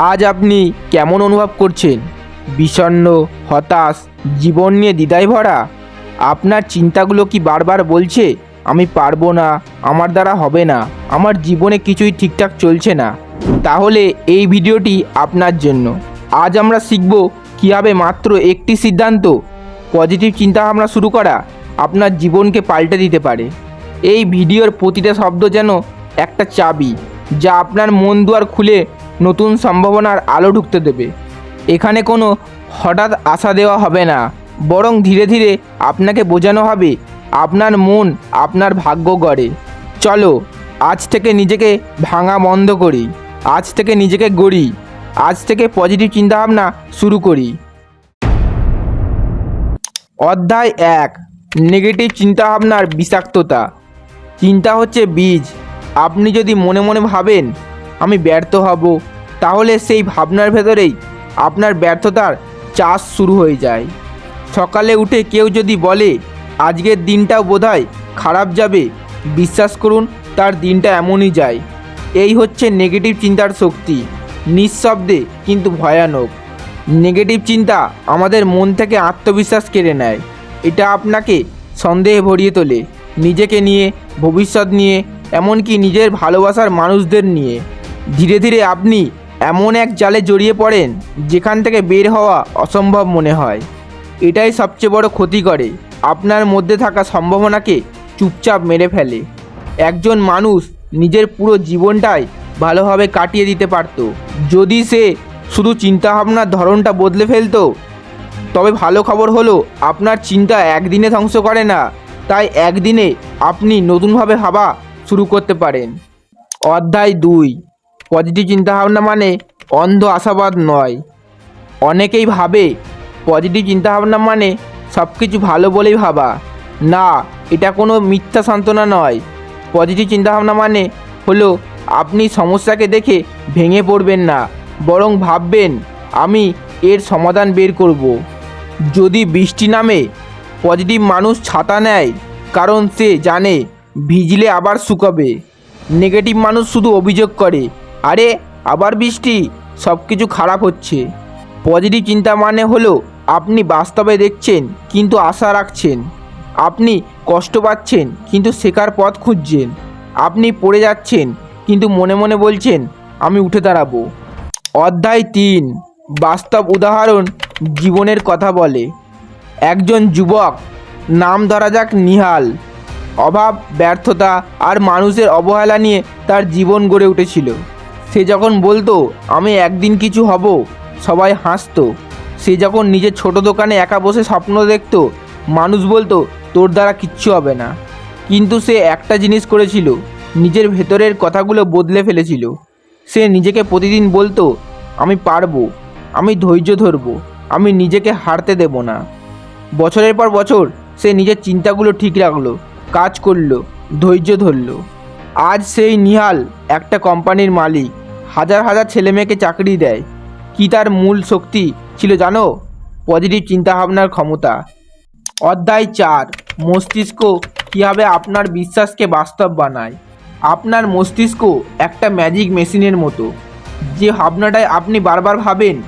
আজ আপনি কেমন অনুভব করছেন? বিষণ্ণ, হতাশ, জীবন নিয়ে দ্বিধায় ভরা? আপনার চিন্তাগুলো কি বারবার বলছে, আমি পারব না, আমার দ্বারা হবে না, আমার জীবনে কিছুই ঠিকঠাক চলছে না তাহলে এই ভিডিওটি আপনার জন্য। আজ আমরা শিখব কীভাবে মাত্র একটি সিদ্ধান্ত, পজিটিভ চিন্তাভাবনা শুরু করা, আপনার জীবনকে পাল্টে দিতে পারে। এই ভিডিওর প্রতিটা শব্দ যেন একটা চাবি, যা আপনার মন দুয়ার খুলে নতুন সম্ভাবনার আলো ঢুকতে দেবে। এখানে কোনো হঠাৎ আশা দেওয়া হবে না। বরং ধীরে ধীরে আপনাকে বোঝানো হবে, আপনার মন, আপনার ভাগ্য গড়ে। চলো, আজ থেকে নিজেকে ভাঙা বন্ধ করি। আজ থেকে নিজেকে গড়ি। আজ থেকে পজিটিভ চিন্তাভাবনা শুরু করি। অধ্যায় এক, নেগেটিভ চিন্তাভাবনার বিষাক্ততা। চিন্তা হচ্ছে বীজ। আপনি যদি মনে মনে ভাবেন, আমি ব্যর্থ হব তাহলে সেই ভাবনার ভেতরেই আপনার ব্যর্থতার চাষ শুরু হয়ে যায়। সকালে উঠে কেউ যদি বলে, আজকের দিনটাও বোধহয় খারাপ যাবে বিশ্বাস করুন, তার দিনটা এমনই যায়। এই হচ্ছে নেগেটিভ চিন্তার শক্তি। নিঃশব্দে কিন্তু ভয়ানক। নেগেটিভ চিন্তা আমাদের মন থেকে আত্মবিশ্বাস কেড়ে নেয়। এটা আপনাকে সন্দেহে ভরিয়ে তোলে। নিজেকে নিয়ে, ভবিষ্যৎ নিয়ে, এমনকি নিজের ভালোবাসার মানুষদের নিয়ে। ধীরে ধীরে আপনি এমন এক জালে জড়িয়ে পড়েন যেখান থেকে বের হওয়া অসম্ভব মনে হয়। এটাই সবচেয়ে বড় ক্ষতি করে। আপনার মধ্যে থাকা সম্ভাবনাকে চুপচাপ মেরে ফেলে। একজন মানুষ নিজের পুরো জীবনটাই ভালোভাবে কাটিয়ে দিতে পারত। যদি সে শুধু চিন্তাভাবনার ধরনটা বদলে ফেলতো, তবে ভালো খবর হলো আপনার চিন্তা একদিনে ধ্বংস করে না, তাই একদিনে আপনি নতুনভাবে ভাবা শুরু করতে পারেন। অধ্যায় দুই। পজিটিভ চিন্তাভাবনা মানে অন্ধ আশাবাদ নয়। অনেকেই ভাবে পজিটিভ চিন্তাভাবনা মানে সব কিছু ভালো বলেই ভাবা। না, এটা কোনো মিথ্যা সান্ত্বনা নয়। পজিটিভ চিন্তাভাবনা মানে হলো আপনি সমস্যাকে দেখে ভেঙে পড়বেন না, বরং ভাববেন, আমি এর সমাধান বের করব। যদি বৃষ্টি নামে, পজিটিভ মানুষ ছাতা নেয়, কারণ সে জানে ভিজলে আবার শুকাবে। নেগেটিভ মানুষ শুধু অভিযোগ করে আরে, আবার বৃষ্টি। সব কিছু খারাপ হচ্ছে। পজিটিভ চিন্তা মানে হলো, আপনি বাস্তবে দেখছেন, কিন্তু আশা রাখছেন। আপনি কষ্ট পাচ্ছেন, কিন্তু শেখার পথ খুঁজছেন। আপনি পড়ে যাচ্ছেন, কিন্তু মনে মনে বলছেন, আমি উঠে দাঁড়াবো। অধ্যায় তিন, বাস্তব উদাহরণ, জীবনের কথা বলে। একজন যুবক, নাম ধরা যাক নিহাল। অভাব, ব্যর্থতা আর মানুষের অবহেলা নিয়ে তার জীবন গড়ে উঠেছিল। সে যখন বলতো, আমি একদিন কিছু হব সবাই হাসতো। সে যখন নিজের ছোট দোকানে একা বসে স্বপ্ন দেখতো, মানুষ বলতো, তোর দ্বারা কিচ্ছু হবে না। কিন্তু সে একটা জিনিস করেছিল, নিজের ভেতরের কথাগুলো বদলে ফেলেছিল। সে নিজেকে প্রতিদিন বলতো, আমি পারব, আমি ধৈর্য ধরবো, আমি নিজেকে হারতে দেব না। বছরের পর বছর সে নিজের চিন্তাগুলো ঠিক রাখল, কাজ করল, ধৈর্য ধরলো। আজ সেই নিহাল একটা কোম্পানির মালিক। হাজার হাজার ছেলেমেয়েকে চাকরি দেয়। কি তার মূল শক্তি ছিল জানো? পজিটিভ চিন্তাভাবনার ক্ষমতা। অধ্যায় চার, মস্তিষ্ক কীভাবে আপনার বিশ্বাসকে বাস্তব বানায়? আপনার মস্তিষ্ক একটা ম্যাজিক মেশিনের মতো। যে ভাবনাটায় আপনি বারবার ভাবেন,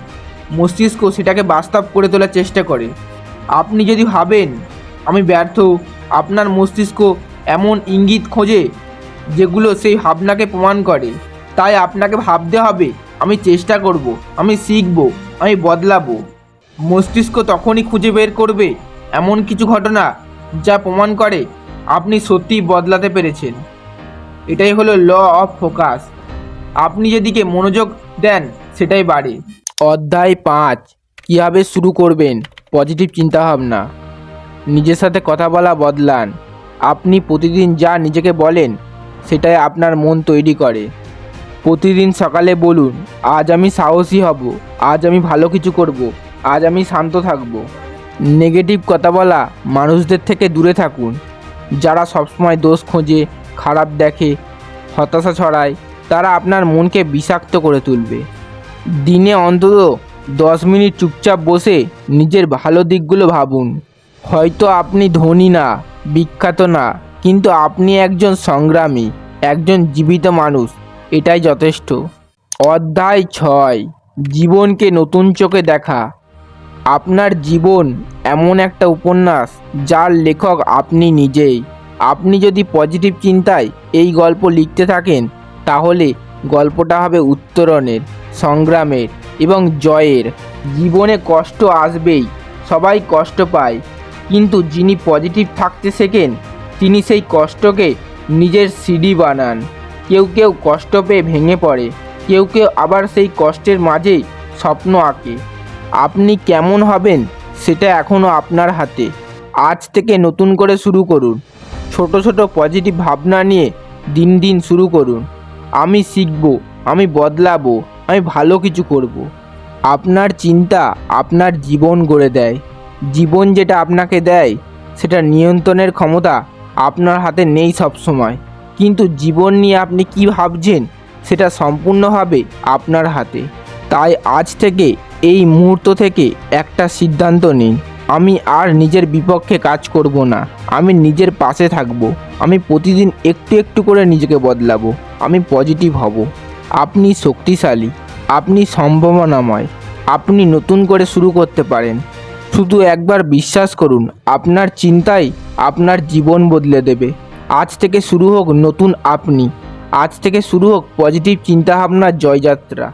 মস্তিষ্ক সেটাকে বাস্তব করে তোলার চেষ্টা করে। আপনি যদি ভাবেন, আমি ব্যর্থ, আপনার মস্তিষ্ক এমন ইঙ্গিত খোঁজে, যেগুলো সেই ভাবনাকে প্রমাণ করে। তাই আপনাকে ভাবতে হবে, আমি চেষ্টা করব, আমি শিখব, আমি বদলাবো। মস্তিষ্ক তখনই খুঁজে বের করবে এমন কিছু ঘটনা যা প্রমাণ করে আপনি সত্যিই বদলাতে পেরেছেন। এটাই হলো ল অফ ফোকাস আপনি যেদিকে মনোযোগ দেন, সেটাই বাড়ে। অধ্যায় পাঁচ, কীভাবে শুরু করবেন? পজিটিভ চিন্তাভাবনা। নিজের সাথে কথা বলা, বদলান। আপনি প্রতিদিন যা নিজেকে বলেন, সেটাই আপনার মন তৈরি করে। প্রতিদিন সকালে বলুন, আজ আমি সাহসী হব, আজ আমি ভালো কিছু করব, আজ আমি শান্ত থাকব। নেগেটিভ কথা বলা মানুষদের থেকে দূরে থাকুন। যারা সবসময় দোষ খোঁজে, খারাপ দেখে, হতাশা ছড়ায়, তারা আপনার মনকে বিষাক্ত করে তুলবে। দিনে অন্তত দশ মিনিট চুপচাপ বসে নিজের ভালো দিকগুলো ভাবুন। হয়তো আপনি ধনী না, বিখ্যাত না, কিন্তু আপনি একজন সংগ্রামী, একজন জীবিত মানুষ। এটাই যথেষ্ট। অধ্যায় ছয়, জীবনকে নতুন চোখে দেখা। আপনার জীবন এমন একটা উপন্যাস যার লেখক আপনি নিজেই। আপনি যদি পজিটিভ চিন্তায় এই গল্প লিখতে থাকেন, তাহলে গল্পটা হবে উত্তরণের, সংগ্রামের এবং জয়ের। জীবনে কষ্ট আসবেই, সবাই কষ্ট পায়। কিন্তু যিনি পজিটিভ থাকতে শেখেন, তিনি সেই কষ্টকে নিজের সিডি বানান। কেউ কেউ কষ্ট পেয়ে ভেঙে পড়ে, কেউ কেউ আবার সেই কষ্টের মাঝেই স্বপ্ন আঁকে। আপনি কেমন হবেন সেটা এখনও আপনার হাতে। আজ থেকে নতুন করে শুরু করুন। ছোট ছোট পজিটিভ ভাবনা নিয়ে দিন দিন শুরু করুন। আমি শিখব, আমি বদলাবো, আমি ভালো কিছু করব। আপনার চিন্তা আপনার জীবন গড়ে দেয়। জীবন যেটা আপনাকে দেয়, সেটা নিয়ন্ত্রণের ক্ষমতা আপনার হাতে নেই সবসময়। কিন্তু জীবন নিয়ে আপনি কি ভাবছেন? সেটা সম্পূর্ণভাবে আপনার হাতে। তাই আজ থেকে এই মুহূর্ত থেকে একটা সিদ্ধান্ত নিন। আমি আর নিজের বিপক্ষে কাজ করব না। আমি নিজের পাশে থাকব। আমি প্রতিদিন একটু একটু করে নিজেকে বদলাবো। আমি পজিটিভ হব। আপনি শক্তিশালী। আপনি সম্ভাবনাময়। আপনি নতুন করে শুরু করতে পারেন। শুধু একবার বিশ্বাস করুন, আপনার চিন্তাই আপনার জীবন বদলে দেবে। আজ থেকে শুরু হোক নতুন আপনি। আজ থেকে শুরু হোক পজিটিভ চিন্তাভাবনার জয়যাত্রা।